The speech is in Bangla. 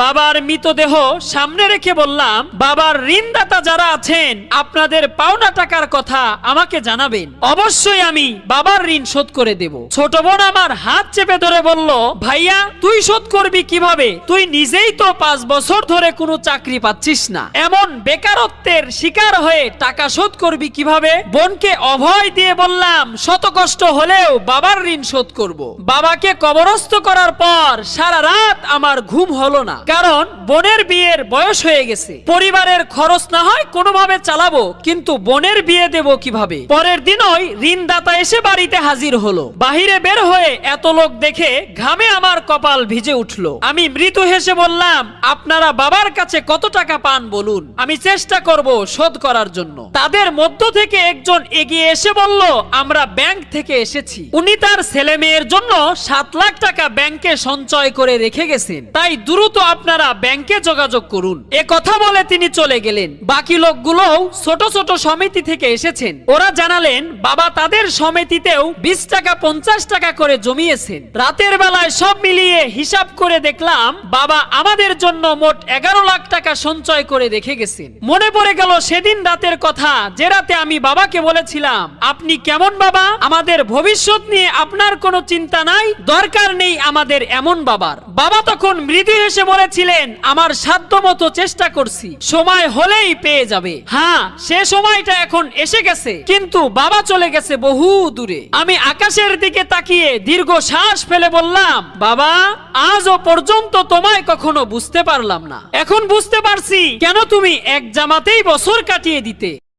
বাবার মৃতদেহ সামনে রেখে বললাম, বাবার ঋণদাতা যারা আছেন, আপনাদের পাওনা টাকার কথা আমাকে জানাবেন। অবশ্যই আমি বাবার ঋণ শোধ করে দেব। ছোট বোন আমার হাত চেপে ধরে বলল, ভাইয়া, তুই শোধ করবি কীভাবে? তুই নিজেই তো পাঁচ বছর ধরে কোনো চাকরি পাচ্ছিস না। এমন বেকারত্বের শিকার হয়ে টাকা শোধ করবি কীভাবে? বোনকে অভয় দিয়ে বললাম, শত কষ্ট হলেও বাবার ঋণ শোধ করব। বাবাকে কবরস্থ করার পর সারা রাত আমার ঘুম হলো না। কারণ বোনের বিয়ের বয়স হয়ে গেছে। পরিবারের খরচ না হয় কোনোভাবে চালাবো, কিন্তু বোনের বিয়ে দেব কীভাবে? পরের দিনই ঋণদাতা এসে বাড়িতে হাজির হলো। বাহিরে বের হয়ে এত লোক দেখে ঘামে আমার কপাল ভিজে উঠল। আমি মৃদু হেসে বললাম, আপনারা বাবার কাছে কত টাকা পান বলুন? আমি চেষ্টা করব শোধ করার জন্য। তাদের মধ্য থেকে একজন এগিয়ে এসে বলল, আমরা ব্যাংক থেকে এসেছি। উনি তার ছেলে মেয়ের জন্য সাত লাখ টাকা ব্যাংকে সঞ্চয় করে রেখে গেছেন। তাই দ্রুত আপনারা ব্যাংকে যোগাযোগ করুন। এ কথা বলে তিনি চলে গেলেন। বাকি লোকগুলোও ছোট ছোট সমিতি থেকে এসেছেন। ওরা জানালেন, বাবা তাদের সমিতিতেও বিশ টাকা, পঞ্চাশ টাকা করে জমিয়েছেন। রাতের বেলায় সব মিলিয়ে হিসাব করে দেখলাম, বাবা আমাদের জন্য মোট এগারো লাখ টাকা সঞ্চয় করে রেখে গেছেন। মনে পড়ে গেল সেদিন রাতের কথা, যে রাতে আমি বাবাকে বলেছিলাম, আপনি কেমন বাবা? আমাদের ভবিষ্যৎ নিয়ে আপনার কোনো চিন্তা নাই? দরকার নেই আমাদের এমন বাবার। বাবা তখন মৃদু হেসে বলেছিলেন, আমার সাধ্য মতো চেষ্টা করছি, সময় হলেই পেয়ে যাবে। হ্যাঁ সে সময়টা এখন এসে গেছে, কিন্তু বাবা চলে গেছে বহু দূরে। আমি আকাশের দিকে তাকিয়ে দীর্ঘ শ্বাস ফেলে বললাম, বাবা আজও পর্যন্ত তোমায় কখনো বুঝতে পারলাম না। এখন বুঝতে পারছি কেন তুমি এক জামাতেই বছর কাটিয়ে দিতে।